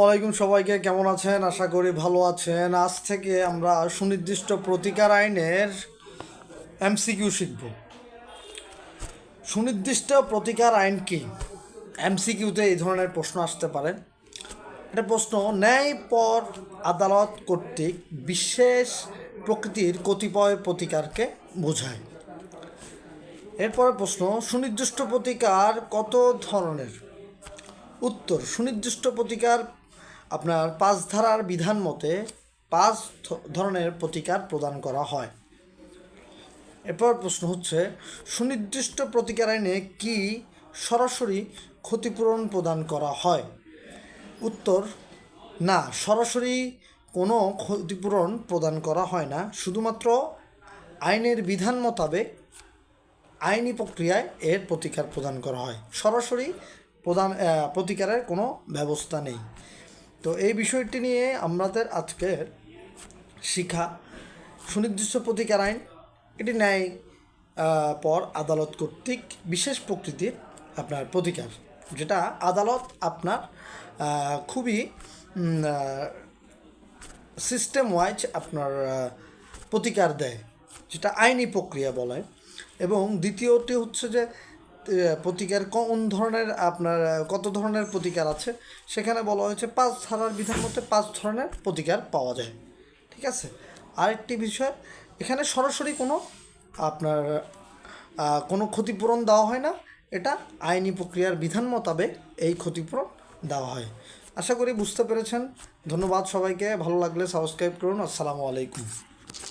আলাইকুম সবাইকে, কেমন আছেন? আশা করি ভালো আছেন। আজ থেকে আমরা সুনির্দিষ্ট প্রতিকার আইনের এমসিকিউ শিখব। সুনির্দিষ্ট প্রতিকার আইন কি? এমসিকিউতে এই ধরনের প্রশ্ন আসতে পারে। এটা প্রশ্ন, ন্যায় পর আদালত কর্তৃক বিশেষ প্রকৃতির কতিপয় প্রতিকারকে বোঝায়। এরপরে প্রশ্ন, সুনির্দিষ্ট প্রতিকার কত ধরনের? উত্তর, সুনির্দিষ্ট প্রতিকার আপনার পাঁচ ধারার বিধান মতে পাঁচ ধরনের প্রতিকার প্রদান করা হয়। এরপর প্রশ্ন হচ্ছে, সুনির্দিষ্ট প্রতিকার আইনে কি সরাসরি ক্ষতিপূরণ প্রদান করা হয়? উত্তর, না, সরাসরি কোনো ক্ষতিপূরণ প্রদান করা হয় না। শুধুমাত্র আইনের বিধান মোতাবেক আইনি প্রক্রিয়ায় এর প্রতিকার প্রদান করা হয়। সরাসরি প্রদান প্রতিকারের কোনো ব্যবস্থা নেই। তো এই বিষয়টি নিয়ে আমাদের আজকের শিক্ষা সুনির্দিষ্ট প্রতিকার আইন এটি ন্যায় পর আদালত কর্তৃক বিশেষ প্রকৃতির আপনার প্রতিকার, যেটা আদালত আপনার খুবই সিস্টেম ওয়াইজ আপনার প্রতিকার দেয়, যেটা আইনি প্রক্রিয়া বলে। এবং দ্বিতীয়টি হচ্ছে যে প্রতিকার কোন ধরনের আপনার কত ধরনের প্রতিকার আছে? সেখানে বলা হয়েছে পাঁচ ধারার বিধান মতে পাঁচ ধরনের প্রতিকার পাওয়া যায়। ঠিক আছে? আরেকটি বিষয়, এখানে সরাসরি কোনো আপনার কোনো ক্ষতিপূরণ দেওয়া হয় না। এটা আইনি প্রক্রিয়ার বিধান মোতাবেক এই ক্ষতিপূরণ দেওয়া হয়। আশা করি বুঝতে পেরেছেন। ধন্যবাদ সবাইকে। ভালো লাগলে সাবস্ক্রাইব করুন। আসসালামু আলাইকুম।